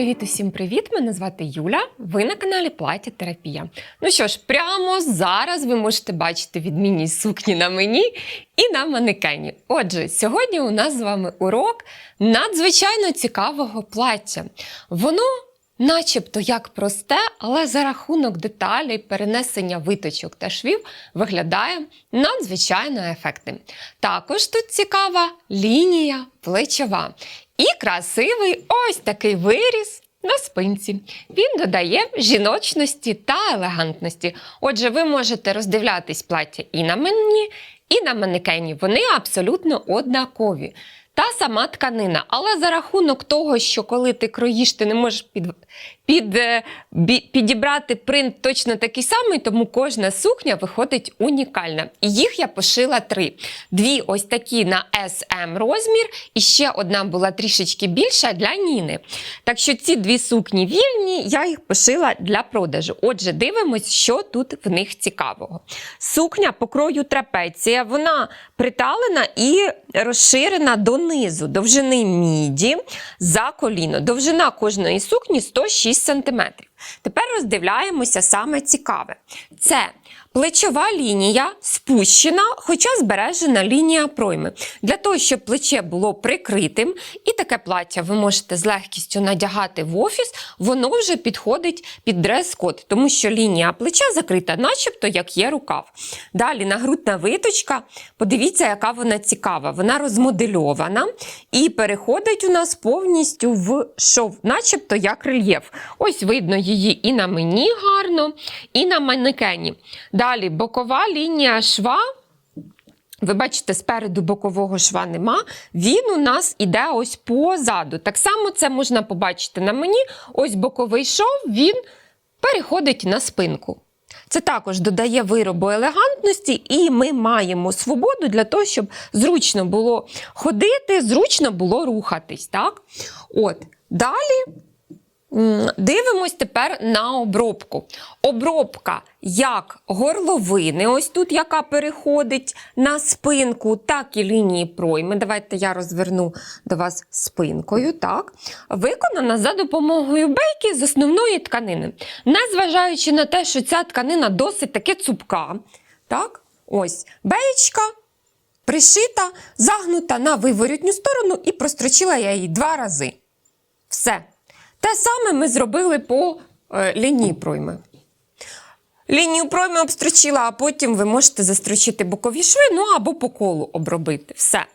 Привіт-привіт усім привіт! Мене звати Юля. Ви на каналі Плаття Терапія. Ну що ж, прямо зараз ви можете бачити відмінність сукні на мені і на манекені. Отже, сьогодні у нас з вами урок надзвичайно цікавого плаття. Воно. Начебто як просте, але за рахунок деталей перенесення виточок та швів виглядає надзвичайно ефектним. Також тут цікава лінія плечова і красивий ось такий виріс на спинці. Він додає жіночності та елегантності. Отже, ви можете роздивлятись плаття і на мені, і на манекені. Вони абсолютно однакові. Та сама тканина, але за рахунок того, що коли ти кроїш, ти не можеш під, під, е, підібрати принт точно такий самий, тому кожна сукня виходить унікальна. І їх я пошила три. Дві ось такі на SM розмір, і ще одна була трішечки більша для Ніни. Так що ці дві сукні вільні, я їх пошила для продажу. Отже, дивимось, що тут в них цікавого. Сукня по крою трапеція, вона приталена і розширена донизу, довжини міді за коліно. Довжина кожної сукні 106 см. Тепер роздивляємося саме цікаве. Це плечова лінія спущена, хоча збережена лінія пройми. Для того, щоб плече було прикритим, і таке плаття ви можете з легкістю надягати в офіс, воно вже підходить під дрес-код, тому що лінія плеча закрита, начебто як є рукав. Далі нагрудна виточка. Подивіться, яка вона цікава. Вона розмодельована і переходить у нас повністю в шов, начебто як рельєф. Ось видно її і на мені гарно, і на манекені. Далі бокова лінія шва. Ви бачите, спереду бокового шва нема. Він у нас іде ось позаду. Так само це можна побачити на мені. Ось боковий шов, він переходить на спинку. Це також додає виробу елегантності, і ми маємо свободу для того, щоб зручно було ходити, зручно було рухатись. Так? От. Далі Дивимось тепер на обробку. Обробка як горловини, ось тут, яка переходить на спинку, так і лінії пройми. Давайте я розверну до вас спинкою. Так. Виконана за допомогою бейки з основної тканини. Незважаючи на те, що ця тканина досить таки цупка. Так? Ось беєчка пришита, загнута на виворітню сторону і прострочила я її два рази. Все. Те саме ми зробили по е, лінії пройми. Лінію пройми обстрочила, а потім ви можете застрочити бокові шви, ну або по колу обробити. Все.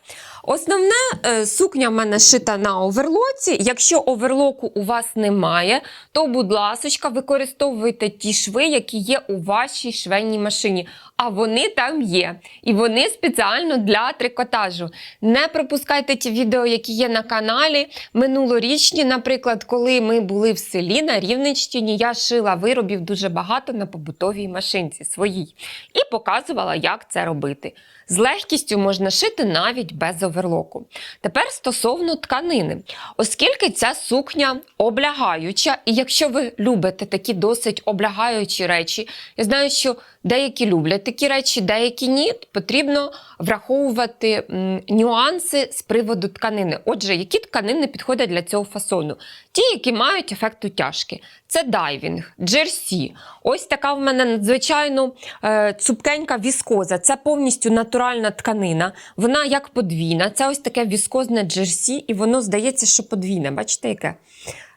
Основне сукня в мене шита на оверлоці. Якщо оверлоку у вас немає, то, будь ласка, використовуйте ті шви, які є у вашій швейній машині. А вони там є. І вони спеціально для трикотажу. Не пропускайте ті відео, які є на каналі. Минулорічні, наприклад, коли ми були в селі на Рівненщині, я шила виробів дуже багато на побутовій машинці своїй і показувала, як це робити. З легкістю можна шити навіть без оверлоку. Тепер стосовно тканини. Оскільки ця сукня облягаюча, і якщо ви любите такі досить облягаючі речі, я знаю, що деякі люблять такі речі, деякі ні, потрібно враховувати нюанси з приводу тканини. Отже, які тканини підходять для цього фасону? Ті, які мають ефект утяжки. Це дайвінг, джерсі. Ось така в мене надзвичайно е, цупкенька віскоза. Це повністю натуральна тканина. Вона як подвійна. Це ось таке віскозне джерсі, і воно здається, що подвійне. Бачите, яке?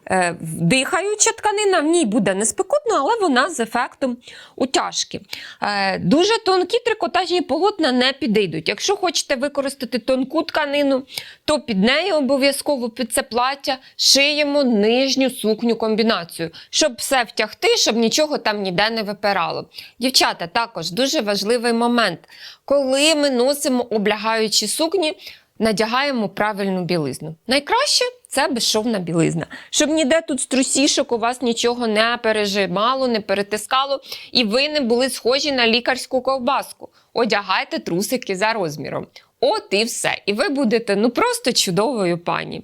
Е, дихаюча тканина, в ній буде не спекотно, але вона з ефектом утяжки. Е, дуже тонкі трикотажні полотна не підійдуть. Якщо хочете використати тонку тканину, то під нею обов'язково під це плаття шиємо нижню сукню комбінацію, щоб все втягти, щоб нічого там ніде не випирало. Дівчата, також дуже важливий момент. Коли ми носимо облягаючі сукні, надягаємо правильну білизну. Найкраще це безшовна білизна, щоб ніде тут струсішок у вас нічого не пережимало, не перетискало, і ви не були схожі на лікарську ковбаску. Одягайте трусики за розміром. От і все. І ви будете ну просто чудовою пані.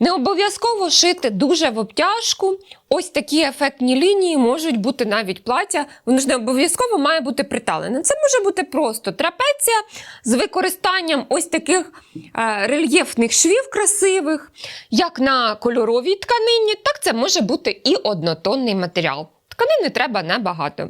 Не обов'язково шити дуже в обтяжку. Ось такі ефектні лінії можуть бути навіть плаття. Воно ж не обов'язково має бути приталене. Це може бути просто трапеція з використанням ось таких е, рельєфних швів красивих, як на кольоровій тканині, так це може бути і однотонний матеріал. Тканини треба небагато.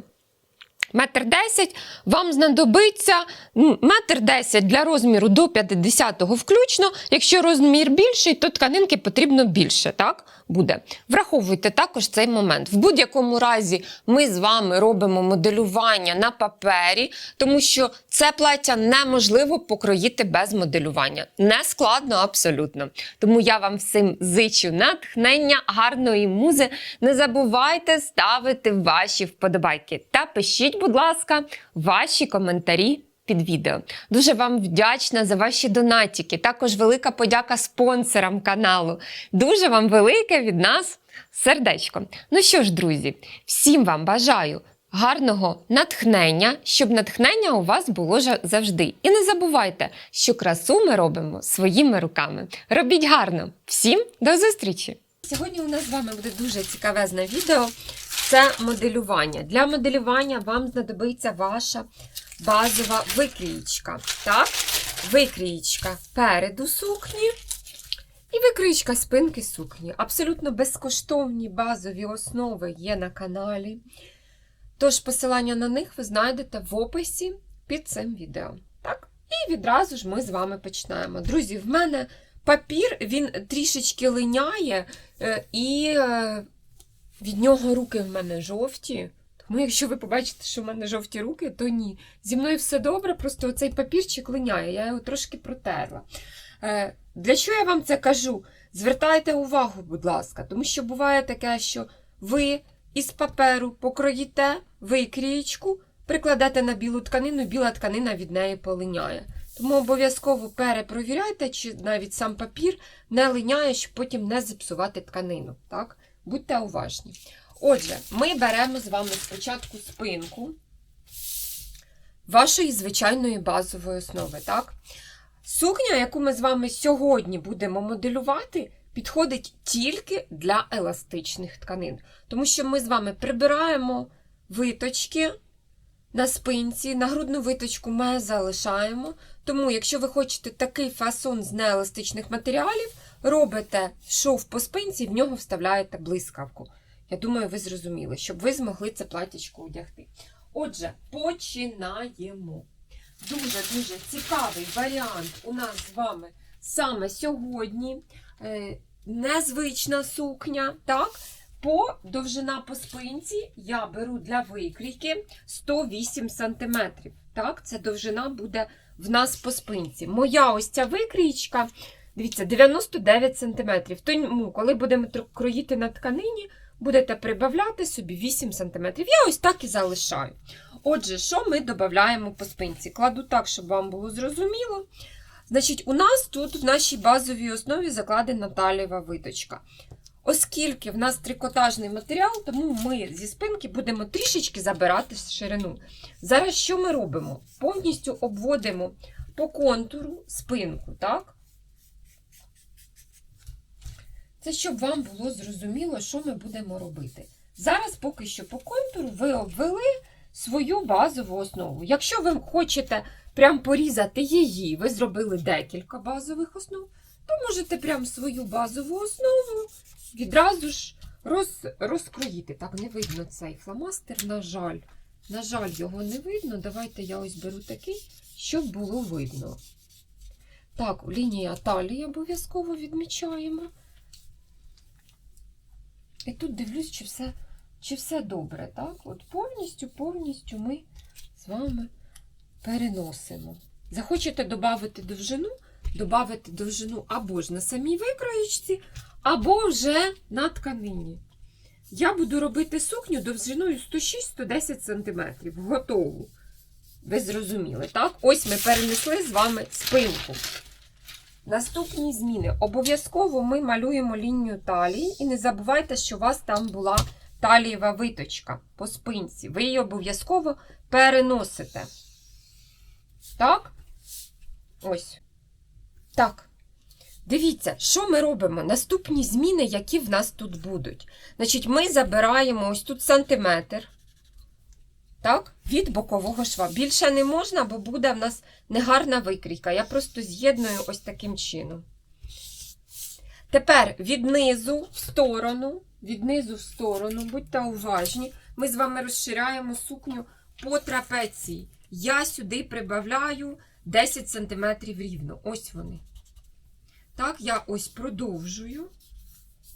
Метр десять вам знадобиться метр десять для розміру до 50-го включно. Якщо розмір більший, то тканинки потрібно більше, так? Буде. Враховуйте також цей момент. В будь-якому разі ми з вами робимо моделювання на папері, тому що це плаття неможливо покроїти без моделювання. Не складно абсолютно. Тому я вам всім зичу натхнення, гарної музи. Не забувайте ставити ваші вподобайки та пишіть, будь ласка, ваші коментарі. Під відео. Дуже вам вдячна за ваші донатики. Також велика подяка спонсорам каналу. Дуже вам велике від нас сердечко. Ну що ж, друзі, всім вам бажаю гарного натхнення, щоб натхнення у вас було завжди. І не забувайте, що красу ми робимо своїми руками. Робіть гарно! Всім до зустрічі! Сьогодні у нас з вами буде дуже цікавезне відео. Це моделювання. Для моделювання вам знадобиться ваша базова викрієчка. Так? Викрієчка переду сукні і викрієчка спинки сукні. Абсолютно безкоштовні базові основи є на каналі. Тож посилання на них ви знайдете в описі під цим відео. Так? І відразу ж ми з вами починаємо. Друзі, в мене папір він трішечки линяє, е, і е, від нього руки в мене жовті. Тому, якщо ви побачите, що в мене жовті руки, то ні. Зі мною все добре, просто цей папірчик линяє, я його трошки протерла. Е, Для чого я вам це кажу? Звертайте увагу, будь ласка, тому що буває таке, що ви із паперу покроїте викрієчку, прикладете на білу тканину, біла тканина від неї полиняє. Тому обов'язково перепровіряйте, чи навіть сам папір не линяє, щоб потім не зіпсувати тканину. Так? Будьте уважні. Отже, ми беремо з вами спочатку спинку вашої звичайної базової основи. Так? Сукня, яку ми з вами сьогодні будемо моделювати, підходить тільки для еластичних тканин. Тому що ми з вами прибираємо виточки на спинці, на грудну виточку ми залишаємо. Тому, якщо ви хочете такий фасон з нееластичних матеріалів, робите шов по спинці в нього вставляєте блискавку. Я думаю, ви зрозуміли, щоб ви змогли це платічко одягти. Отже, починаємо. Дуже-дуже цікавий варіант у нас з вами саме сьогодні. Е, Незвична сукня. так? По довжина по спинці я беру для викрійки 108 см. Так, це довжина буде в нас по спинці. Моя ось ця викрійка, дивіться, 99 см. Тому, коли будемо кроїти на тканині, будете прибавляти собі 8 см. Я ось так і залишаю. Отже, що ми додаємо по спинці? Кладу так, щоб вам було зрозуміло. Значить, у нас тут в нашій базовій основі закладена талієва виточка. Оскільки в нас трикотажний матеріал, тому ми зі спинки будемо трішечки забирати ширину. Зараз що ми робимо? Повністю обводимо по контуру спинку, так? Це щоб вам було зрозуміло, що ми будемо робити. Зараз поки що по контуру ви обвели свою базову основу. Якщо ви хочете прям порізати її, ви зробили декілька базових основ, то можете прям свою базову основу відразу ж роз, розкроїти. Так, не видно цей фломастер, на жаль. На жаль, його не видно. Давайте я ось беру такий, щоб було видно. Так, лінія талії обов'язково відмічаємо. І тут дивлюсь, чи все, чи все добре. Так? От повністю, повністю ми з вами переносимо. Захочете додати довжину, додати довжину або ж на самій викроєчці, або вже на тканині. Я буду робити сукню довжиною 106-110 см. Готову. Ви зрозуміли, так? Ось ми перенесли з вами спинку. Наступні зміни. Обов'язково ми малюємо лінію талії. І не забувайте, що у вас там була талієва виточка по спинці. Ви її обов'язково переносите. Так? Ось. Так. Дивіться, що ми робимо? Наступні зміни, які в нас тут будуть. Значить, ми забираємо ось тут сантиметр. Так, від бокового шва. Більше не можна, бо буде в нас негарна викрійка. Я просто з'єдную ось таким чином. Тепер від низу в сторону, від низу в сторону, будьте уважні, ми з вами розширяємо сукню по трапеції. Я сюди прибавляю 10 см рівно. Ось вони. Так, я ось продовжую.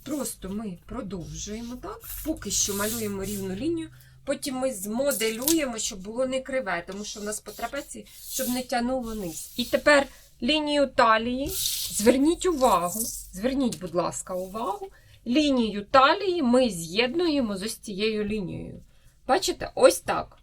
Просто ми продовжуємо, так? Поки що малюємо рівну лінію. Потім ми змоделюємо, щоб було не криве, тому що в нас по трапеції, щоб не тягнуло низ. І тепер лінію талії. Зверніть увагу, зверніть, будь ласка, увагу. Лінію талії ми з'єднуємо з ось цією лінією. Бачите, ось так.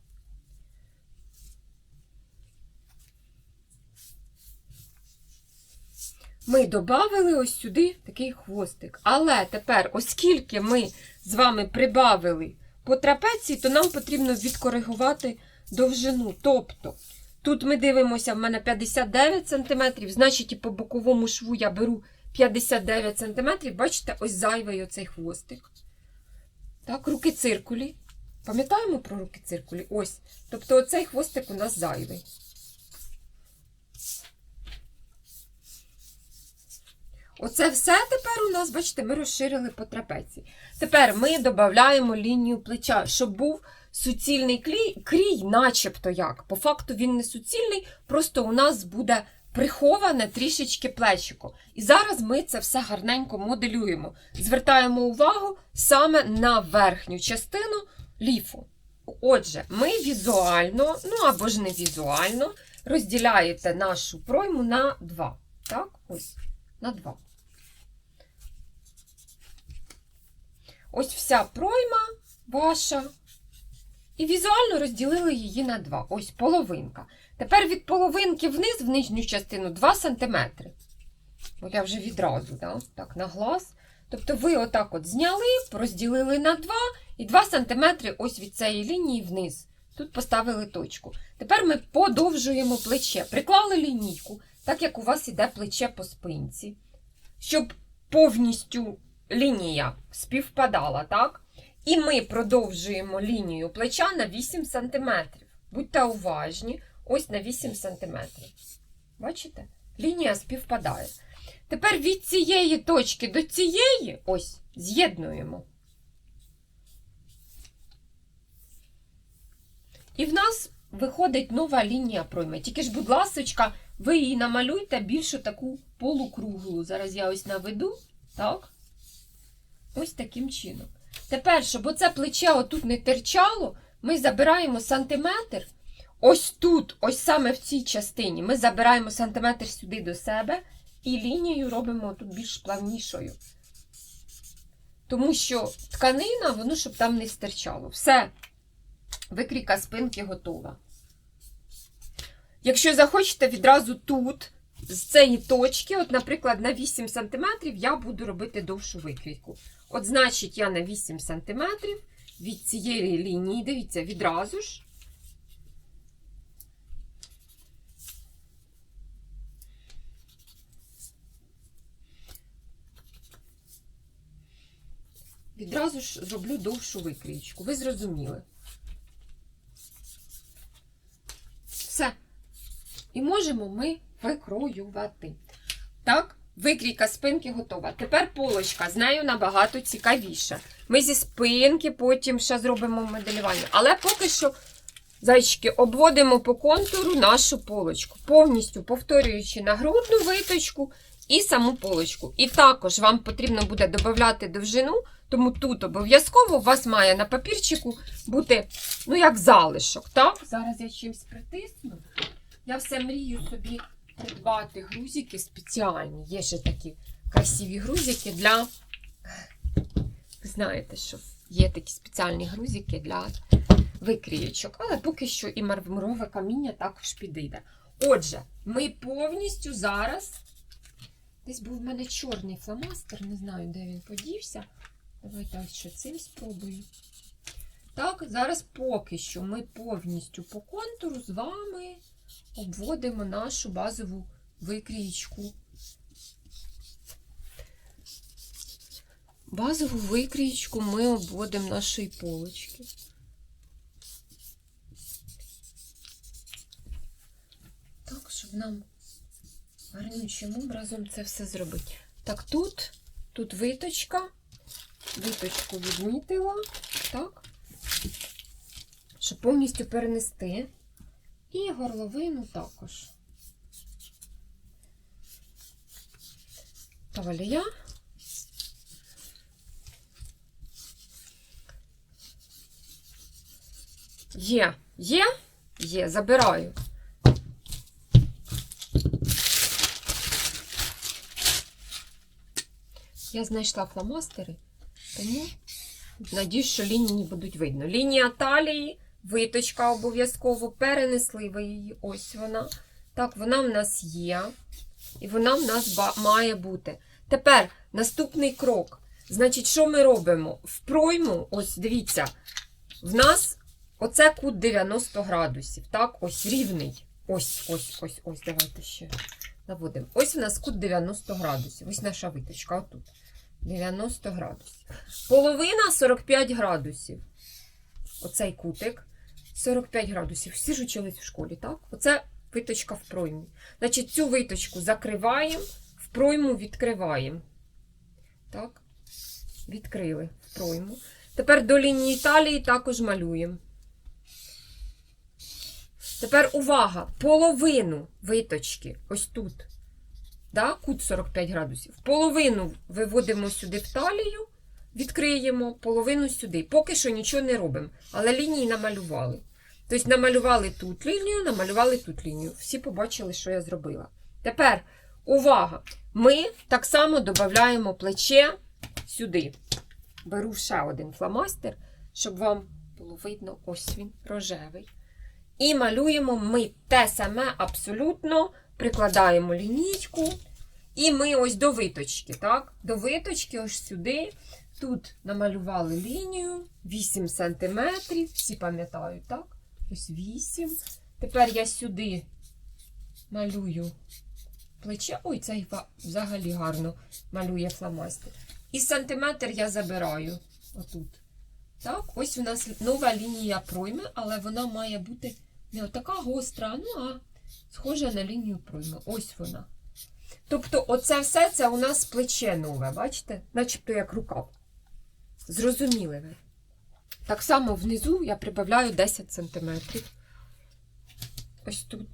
Ми додали ось сюди такий хвостик. Але тепер, оскільки ми з вами прибавили по трапеції, то нам потрібно відкоригувати довжину. Тобто, тут ми дивимося, в мене 59 см, значить, і по боковому шву я беру 59 см. Бачите, ось зайвий оцей хвостик. Так, руки циркулі. Пам'ятаємо про руки циркулі? Ось. Тобто, оцей хвостик у нас зайвий. Оце все тепер у нас, бачите, ми розширили по трапеції. Тепер ми додаємо лінію плеча, щоб був суцільний клій, крій, начебто як. По факту він не суцільний, просто у нас буде приховане трішечки плечико. І зараз ми це все гарненько моделюємо. Звертаємо увагу саме на верхню частину ліфу. Отже, ми візуально, ну або ж не візуально, розділяєте нашу пройму на два. Так, ось, на два. Ось вся пройма ваша. І візуально розділили її на два. Ось половинка. Тепер від половинки вниз, в нижню частину, 2 см. Бо я вже відразу, да? так, на глаз. Тобто ви отак от зняли, розділили на 2 і 2 см ось від цієї лінії вниз. Тут поставили точку. Тепер ми подовжуємо плече. Приклали лінійку, так як у вас іде плече по спинці, щоб повністю лінія співпадала, так? І ми продовжуємо лінію плеча на 8 см. Будьте уважні, ось на 8 см. Бачите? Лінія співпадає. Тепер від цієї точки до цієї ось з'єднуємо. І в нас виходить нова лінія пройми. Тільки ж, будь ласочка, ви її намалюйте більшу таку полукруглу. Зараз я ось наведу. Так? Ось таким чином. Тепер, щоб оце плече отут не терчало, ми забираємо сантиметр. Ось тут, ось саме в цій частині, ми забираємо сантиметр сюди до себе і лінію робимо тут більш плавнішою. Тому що тканина, воно щоб там не стирчало. Все, викрійка спинки готова. Якщо захочете відразу тут, з цієї точки, от, наприклад, на 8 см, я буду робити довшу викрійку. От, значить, я на 8 см від цієї лінії, дивіться, відразу ж. Відразу ж зроблю довшу викрійку. Ви зрозуміли. Все. І можемо ми викроювати. Так, викрійка спинки готова. Тепер полочка, з нею набагато цікавіше. Ми зі спинки потім ще зробимо моделювання. Але поки що, зайчики, обводимо по контуру нашу полочку, повністю повторюючи нагрудну виточку і саму полочку. І також вам потрібно буде додати довжину, тому тут обов'язково у вас має на папірчику бути, ну, як залишок. Так? Зараз я чимось притисну. Я все мрію собі придбати грузики спеціальні. Є ще такі красиві грузики для. Ви знаєте, що є такі спеціальні грузики для викрієчок. Але поки що і мармурове каміння також підійде. Отже, ми повністю зараз. Десь був в мене чорний фломастер, не знаю, де він подівся. Давайте ось ще цим спробую. Так, зараз поки що ми повністю по контуру з вами обводимо нашу базову викрійку базову викрійку ми обводимо нашої полочки. Так, щоб нам гарнючим образом це все зробити. Так, тут, тут виточка. Виточку відмітила, так, щоб повністю перенести. І горловину також. Талія. Є, є, є, забираю. Я знайшла фломастери, тому надіюсь, що лінії будуть видно. Лінія талії, виточка обов'язково, перенесли ви її. Ось вона. Так, вона в нас є. І вона в нас має бути. Тепер наступний крок. Значить, що ми робимо? В пройму, ось дивіться, в нас оце кут 90 градусів. Так, ось рівний. Ось, ось, ось, ось, давайте ще наводимо. Ось у нас кут 90 градусів. Ось наша виточка, отут. 90 градусів. Половина 45 градусів. Оцей кутик 45 градусів. Всі ж учились в школі, так? Оце виточка в проймі. Значить, цю виточку закриваємо, в пройму відкриваємо. Так, відкрили в пройму. Тепер до лінії талії також малюємо. Тепер увага! Половину виточки, ось тут. Да, кут 45 градусів. Половину виводимо сюди в талію, відкриємо, половину сюди. Поки що нічого не робимо. Але лінії намалювали. Тобто намалювали тут лінію, намалювали тут лінію. Всі побачили, що я зробила. Тепер, увага! Ми так само додаємо плече сюди. Беру ще один фломастер, щоб вам було видно, ось він, рожевий. І малюємо ми те саме абсолютно, прикладаємо лінійку. І ми ось до виточки, так? До виточки, ось сюди. Тут намалювали лінію 8 см. Всі пам'ятають, так? Ось 8. Тепер я сюди малюю плече. Ой, ва- взагалі гарно малює фломастер. І сантиметр я забираю отут. Так, ось у нас нова лінія пройми, але вона має бути не така гостра, ну а схожа на лінію пройми. Ось вона. Тобто, оце все це у нас плече нове, бачите? Начебто як рукав. Зрозуміли ви. Так само внизу я прибавляю 10 см. Ось тут.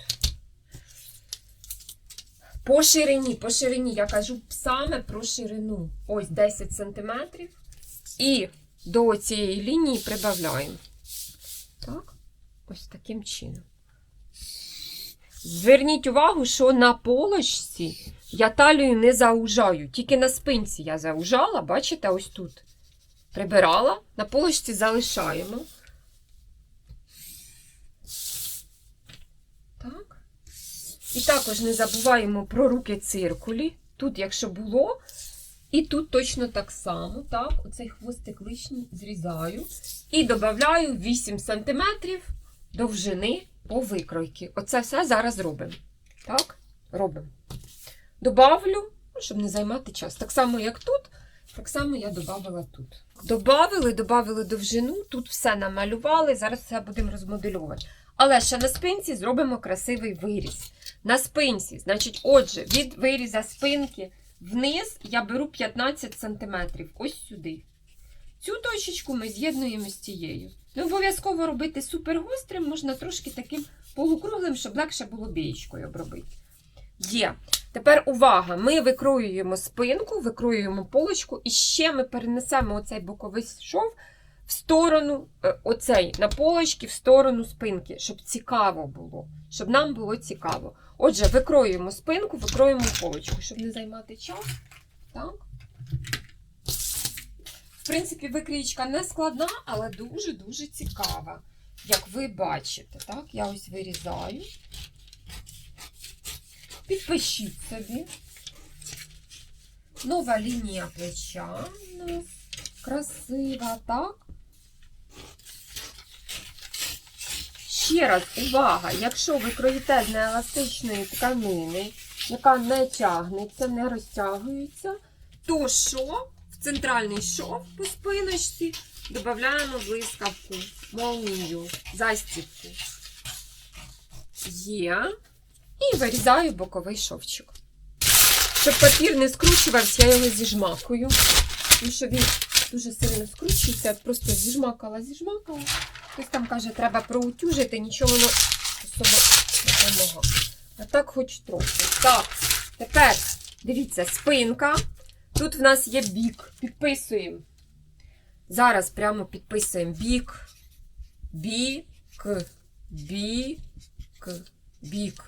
По ширині, по ширині, я кажу саме про ширину. Ось 10 см. І до цієї лінії прибавляємо. Так, ось таким чином. Зверніть увагу, що на полочці я талію не заужаю. Тільки на спинці я заужала, бачите, ось тут. Прибирала, на полочці залишаємо. Так. І також не забуваємо про руки циркулі. Тут, якщо було, і тут точно так само. Так, оцей хвостик лишній зрізаю. І додаю 8 см довжини по викройки. Оце все зараз робимо. Так, робимо. Добавлю, ну, щоб не займати час. Так само, як тут, так само я додавала тут. Добавили, додавили довжину, тут все намалювали, зараз все будемо розмодельовувати. Але ще на спинці зробимо красивий виріз. На спинці, значить, отже, від виріза спинки вниз я беру 15 см. Ось сюди. Цю точечку ми з'єднуємо з цією. Не обов'язково робити супергострим, можна трошки таким полукруглим, щоб легше було бієчкою обробити. Є. Тепер увага! Ми викроюємо спинку, викроюємо полочку, і ще ми перенесемо оцей боковий шов в сторону, е, оцей на полочки, в сторону спинки, щоб цікаво було. Щоб нам було цікаво. Отже, викроюємо спинку, викроюємо полочку, щоб не займати час. Так. В принципі, викрійка не складна, але дуже-дуже цікава. Як ви бачите, так? Я ось вирізаю. Підпишіть собі. Нова лінія плеча у красива, так? Ще раз, увага! Якщо ви кроїте з нееластичної тканини, яка не тягнеться, не розтягується, то що в центральний шов по спиночці, додаємо блискавку, молнію, застібку. Є. І вирізаю боковий шовчик. Щоб папір не скручувався, я його зіжмакую. Тому що він дуже сильно скручується, просто зіжмакала, зіжмакала. Хтось там каже, треба проутюжити, нічого воно особо не допомагає. А так хоч трохи. Так, тепер дивіться, спинка. Тут в нас є бік. Підписуємо. Зараз прямо підписуємо бік, бік, бік, бік.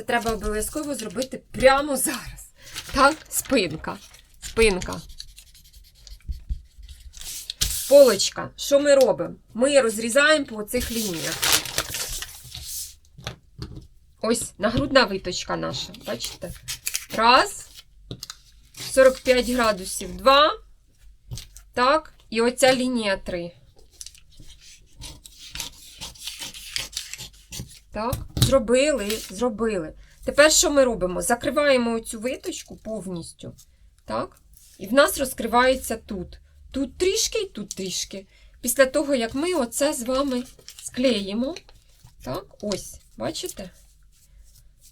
Це треба обов'язково зробити прямо зараз. Так, спинка. Спинка. Полочка. Що ми робимо? Ми розрізаємо по цих лініях. Ось нагрудна виточка наша. Бачите? Раз. 45 градусів. Два. Так. І оця лінія 3. Так. Зробили, зробили. Тепер що ми робимо? Закриваємо оцю виточку повністю. Так? І в нас розкривається тут. Тут трішки і тут трішки. Після того, як ми оце з вами склеїмо. Так, ось, бачите?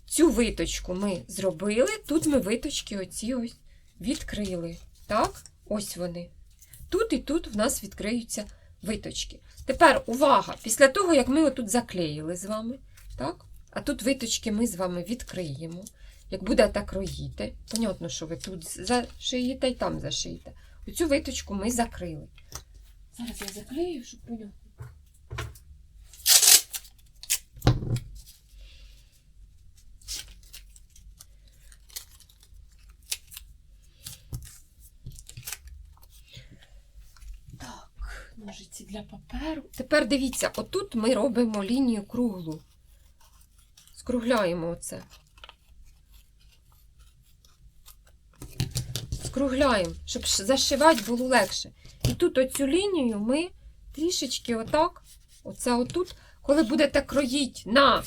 Цю виточку ми зробили. Тут ми виточки оці ось відкрили. Так, ось вони. Тут і тут в нас відкриються виточки. Тепер увага! Після того, як ми отут заклеїли з вами, так? А тут виточки ми з вами відкриємо. Як будете кроїти, понятно, що ви тут зашиєте і там зашиєте. Оцю виточку ми закрили. Зараз я заклею, щоб понятно. Так, ножиці для паперу. Тепер дивіться, отут ми робимо лінію круглу. Скругляємо оце. Скругляємо, щоб зашивати було легше. І тут оцю лінію ми трішечки отак, оце отут, коли будете кроїти на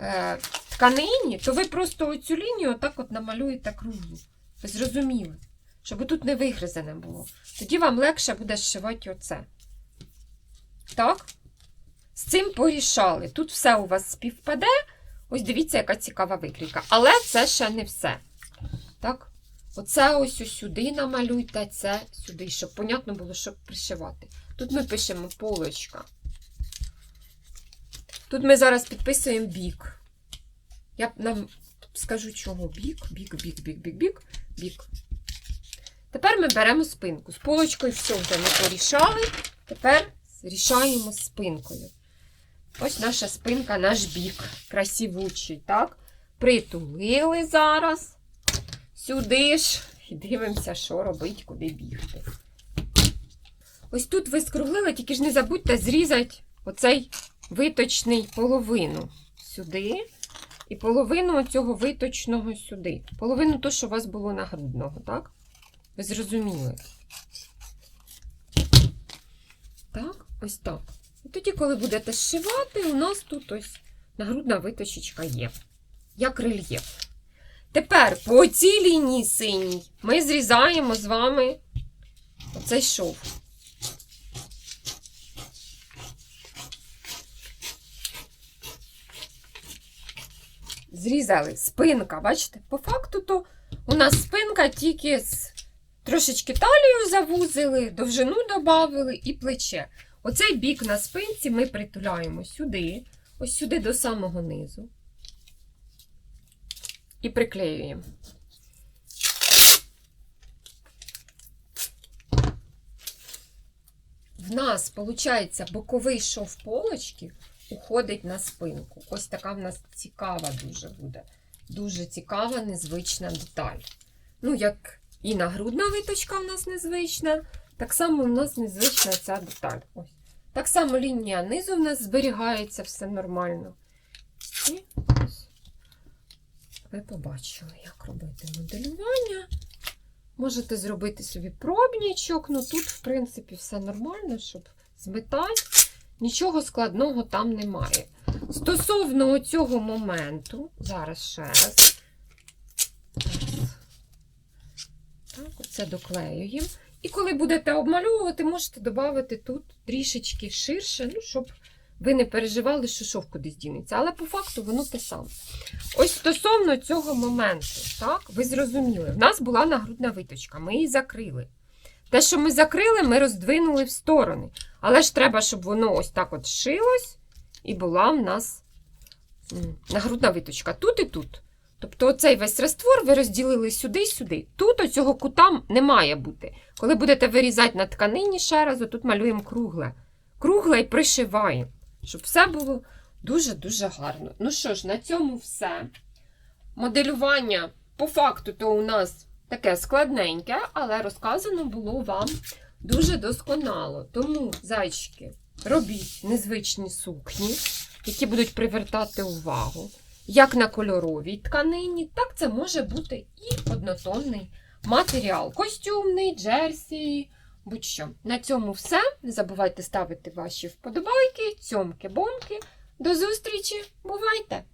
е, тканині, то ви просто оцю лінію отак от намалюєте круглу. Ви зрозуміли? Щоб тут не вигризане було. Тоді вам легше буде зшивати оце. Так? З цим порішали. Тут все у вас співпаде. Ось дивіться, яка цікава викрійка. Але це ще не все. Так? Оце ось сюди намалюйте, це сюди, щоб понятно було, щоб пришивати. Тут ми пишемо полочка. Тут ми зараз підписуємо бік. Я нам скажу, чого бік, бік, бік, бік, бік, бік, бік. Тепер ми беремо спинку. З полочкою все вже ми порішали. Тепер рішаємо спинкою. Ось наша спинка, наш бік. Красивучий, так? Притулили зараз. Сюди ж. І дивимося, що робить, куди бігти. Ось тут ви скруглили, тільки ж не забудьте зрізати оцей виточний половину сюди. І половину цього виточного сюди. Половину то, що у вас було нагрудного, так? Ви зрозуміли? Так, ось так. Тоді, коли будете зшивати, у нас тут ось нагрудна виточечка є. Як рельєф. Тепер по цій лінії синій ми зрізаємо з вами оцей шов. Зрізали спинка, бачите? По факту, то у нас спинка тільки з трошечки талію завузили, довжину додали і плече. Оцей бік на спинці ми притуляємо сюди, ось сюди до самого низу. І приклеюємо. В нас, виходить, боковий шов полочки уходить на спинку. Ось така в нас цікава дуже буде. Дуже цікава, незвична деталь. Ну, як і нагрудна виточка в нас незвична, так само в нас незвична ця деталь. Ось. Так само лінія низу в нас зберігається, все нормально. І ось. Ви побачили, як робити моделювання. Можете зробити собі пробнічок, ну тут, в принципі, все нормально, щоб зметати. Нічого складного там немає. Стосовно цього моменту, зараз ще раз. Так, оце доклеюємо. І коли будете обмальовувати, можете додати тут трішечки ширше, ну, щоб ви не переживали, що шов кудись дінеться. Але по факту воно те саме. Ось стосовно цього моменту, так, ви зрозуміли, в нас була нагрудна виточка, ми її закрили. Те, що ми закрили, ми роздвинули в сторони. Але ж треба, щоб воно ось так от шилось, і була в нас нагрудна виточка тут і тут. Тобто оцей весь раствор ви розділили сюди і сюди. Тут оцього кута не має бути. Коли будете вирізати на тканині ще раз, тут малюємо кругле. Кругле і пришиваємо, щоб все було дуже-дуже гарно. Ну що ж, на цьому все. Моделювання по факту то у нас таке складненьке, але розказано було вам дуже досконало. Тому, зайчики, робіть незвичні сукні, які будуть привертати увагу. Як на кольоровій тканині, так це може бути і однотонний матеріал. Костюмний, джерсі, будь-що. На цьому все. Не забувайте ставити ваші вподобайки, цьомки-бомки. До зустрічі! Бувайте!